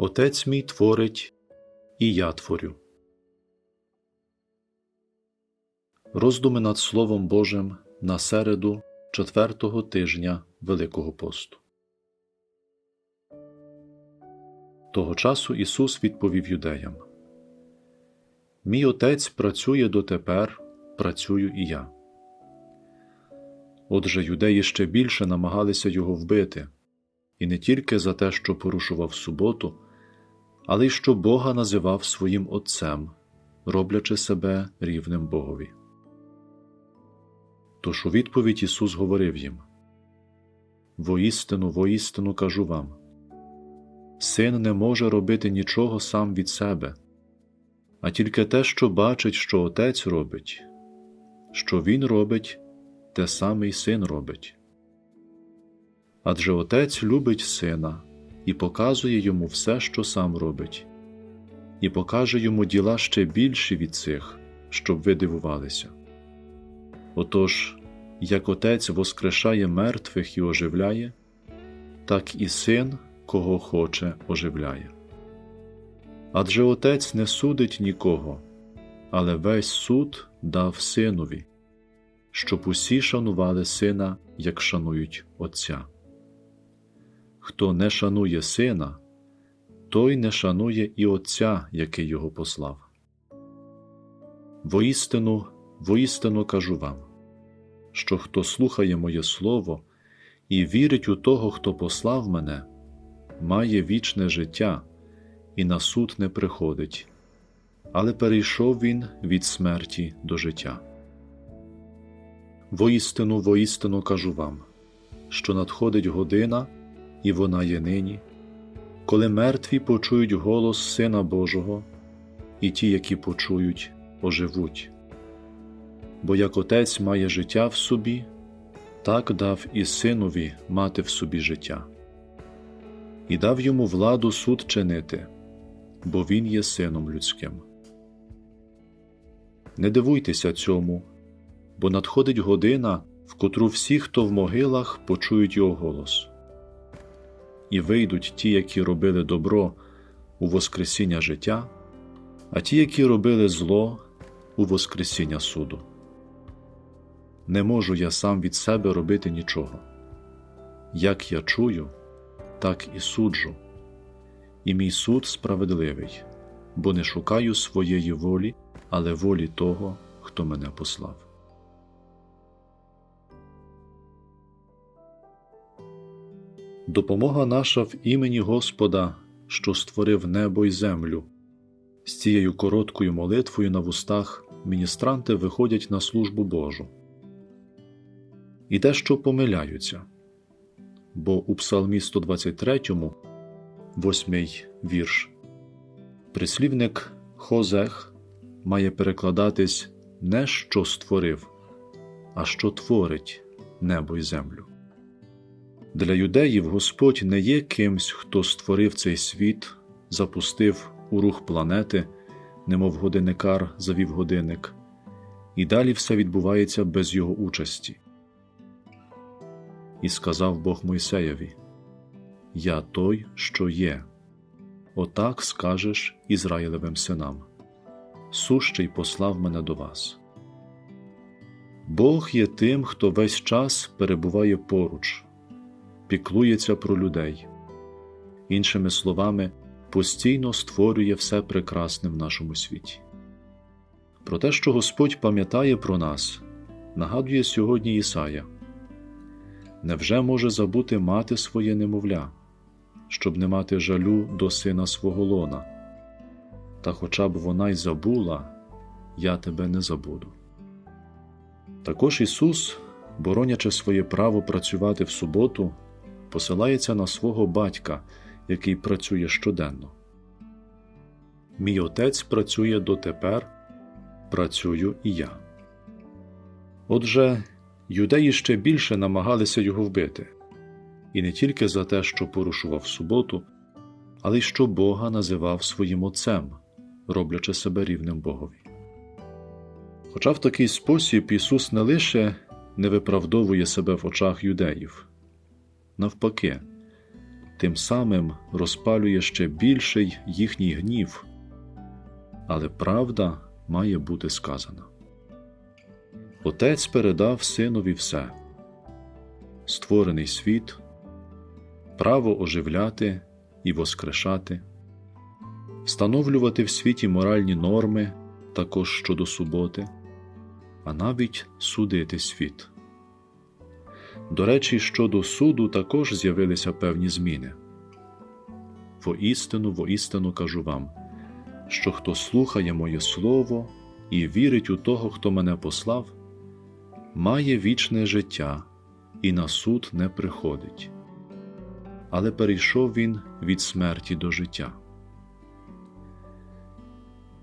Отець мій творить, і я творю. Роздуми над Словом Божим на середу четвертого тижня Великого посту. Того часу Ісус відповів юдеям: Мій Отець працює дотепер, працюю і я. Отже, юдеї ще більше намагалися його вбити, і не тільки за те, що порушував суботу, але й що Бога називав своїм Отцем, роблячи себе рівним Богові. Тож у відповідь Ісус говорив їм: Воістину, воістину кажу вам, син не може робити нічого сам від себе, а тільки те, що бачить, що Отець робить, що Він робить, те саме й син робить. Адже Отець любить сина і показує йому все, що сам робить, і покаже йому діла ще більші від цих, щоб ви дивувалися. Отож, як Отець воскрешає мертвих і оживляє, так і син, кого хоче, оживляє. Адже Отець не судить нікого, але весь суд дав синові, щоб усі шанували сина, як шанують Отця. Хто не шанує сина, той не шанує і Отця, який його послав. Воістину, воістину кажу вам, що хто слухає моє Слово і вірить у того, хто послав мене, має вічне життя і на суд не приходить, але перейшов він від смерті до життя. Воістину, воістину кажу вам, що надходить година, і вона є нині, коли мертві почують голос Сина Божого, і ті, які почують, оживуть. Бо як Отець має життя в собі, так дав і Синові мати в собі життя, і дав йому владу суд чинити, бо Він є Сином людським. Не дивуйтеся цьому, бо надходить година, в котру всі, хто в могилах, почують його голос. І вийдуть ті, які робили добро у Воскресіння життя, а ті, які робили зло у Воскресіння суду. Не можу я сам від себе робити нічого. Як я чую, так і суджу, і мій суд справедливий, бо не шукаю своєї волі, але волі того, хто мене послав. Допомога наша в імені Господа, що створив небо й землю. З цією короткою молитвою на вустах міністранти виходять на службу Божу. І дещо помиляються, бо у Псалмі 123, восьмий вірш, прислівник Хозех має перекладатись не що створив, а що творить небо й землю. Для юдеїв Господь не є кимсь, хто створив цей світ, запустив у рух планети, немов годинникар завів годинник, і далі все відбувається без його участі. І сказав Бог Мойсеєві: Я той, що є. Отак скажеш Ізраїлевим синам. Сущий послав мене до вас. Бог є тим, хто весь час перебуває поруч піклується про людей, іншими словами, постійно створює все прекрасне в нашому світі. Про те, що Господь пам'ятає про нас, нагадує сьогодні Ісая невже може забути мати своє немовля, щоб не мати жалю до сина свого лона? Та хоча б вона й забула, я тебе не забуду. Також Ісус, боронячи своє право працювати в суботу, посилається на свого батька, який працює щоденно. Мій отець працює дотепер, працюю і я. Отже, юдеї ще більше намагалися його вбити, і не тільки за те, що порушував суботу, але й що Бога називав своїм Отцем, роблячи себе рівним Богові. Хоча в такий спосіб Ісус не лише не виправдовує себе в очах юдеїв навпаки, тим самим розпалює ще більший їхній гнів, але правда має бути сказана. Отець передав синові все створений світ, право оживляти і воскрешати, встановлювати в світі моральні норми також щодо суботи, а навіть судити світ. До речі, щодо суду також з'явилися певні зміни. Воістину, воістину кажу вам, що хто слухає моє слово і вірить у того, хто мене послав, має вічне життя і на суд не приходить. Але перейшов він від смерті до життя.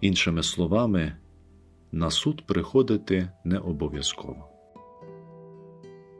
Іншими словами, на суд приходити не обов'язково.